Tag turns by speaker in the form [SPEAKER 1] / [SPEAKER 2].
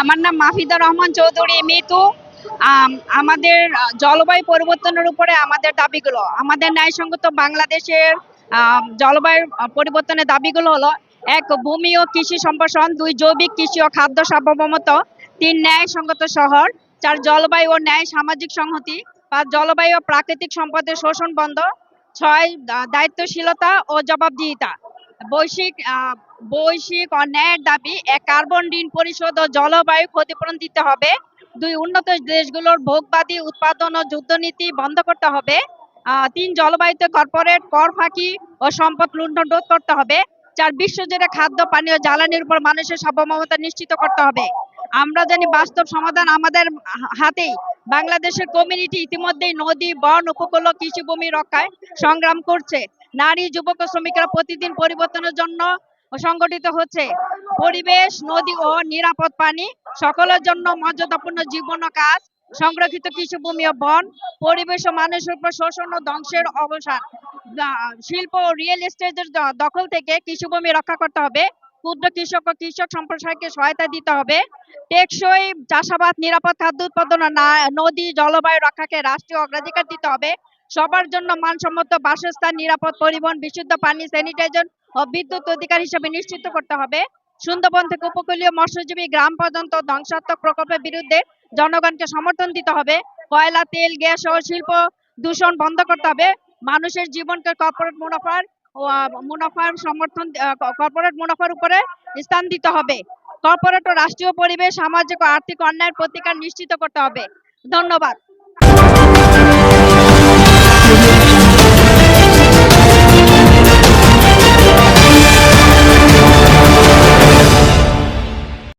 [SPEAKER 1] আমার নাম মাফিদা রহমান চৌধুরী মিতু। আম, আমাদের জলবায়ু পরিবর্তনের উপরে আমাদের দাবিগুলো। আমাদের ন্যায়সঙ্গত বাংলাদেশের জলবায়ু পরিবর্তনের দাবিগুলো হলো এক ভূমি ও কৃষি সম্প্রসারণ দুই জৈবিক কৃষি ও খাদ্য সার্বভৌমত্ব তিন ন্যায়সঙ্গত শহর চার জলবায়ু ও ন্যায় সামাজিক সংহতি পাঁচ জলবায়ু ও প্রাকৃতিক সম্পদের শোষণ বন্ধ ছয় দায়িত্বশীলতা ও জবাবদিহিতা। বৈশ্বিক বৈশ্বিক অন্যায়ের দাবি, এক কার্বন ঋণ পরিশোধ ও জলবায়ু ক্ষতিপূরণ দিতে হবে। দুই, উন্নত দেশগুলোর ভোগবাদী উৎপাদন ও যুদ্ধনীতি বন্ধ করতে হবে। তিন, জলবায়ুতে কর্পোরেট কর ফাঁকি ও সম্পদ লুণ্ঠন রোধ করতে হবে। চার, বিশ্বজুড়ে খাদ্য পানীয় জ্বালানির উপর মানুষের সার্বভৌমতা নিশ্চিত করতে হবে। আমরা জানি বাস্তব সমাধান আমাদের হাতেই। বাংলাদেশের কমিউনিটি ইতিমধ্যেই নদী, বন, উপকূল ও কৃষিভূমি রক্ষায় সংগ্রাম করছে। নারী, যুবক শ্রমিকরা প্রতিদিন পরিবর্তনের জন্য সংগঠিত হচ্ছে। পরিবেশ, নদী ও নিরাপদ পানি, সকলের জন্য মর্যাদাপূর্ণ জীবন কাজ, সংরক্ষিত কৃষিভূমি ও বন, পরিবেশ ও মানুষের উপর শোষণ ও ধ্বংসের অবসান। শিল্প ও রিয়েল এস্টেটের দখল থেকে কৃষিভূমি রক্ষা করতে হবে। ক্ষুদ্র কৃষক ও কৃষক সম্প্রসারণকে সহায়তা দিতে হবে। টেকসই চাষাবাদ, নিরাপদ খাদ্য উৎপাদন নদী, জলবায়ু রক্ষাকে রাষ্ট্রীয় অগ্রাধিকার দিতে হবে। সবার জন্য মানসম্মত বাসস্থান, নিরাপদ পরিবহন, বিশুদ্ধ পানি, স্যানিটাইজার ও বিদ্যুৎ অধিকার হিসেবে নিশ্চিত করতে হবে। সুন্দরবন থেকে উপকূলীয় মৎস্যজীবী গ্রাম পর্যন্ত ধ্বংসাত্মক প্রকল্পের বিরুদ্ধে জনগণকে সমর্থন দিতে হবে। কয়লা, তেল, গ্যাস ও শিল্প দূষণ বন্ধ করতে হবে। মানুষের জীবনকে কর্পোরেট মুনাফার মুনাফার সমর্থন কর্পোরেট মুনাফার উপরে স্থান দিতে হবে। কর্পোরেট ও রাষ্ট্রীয় পরিবেশ, সামাজিক ও আর্থিক অন্যায়ের প্রতিকার নিশ্চিত করতে হবে। ধন্যবাদ।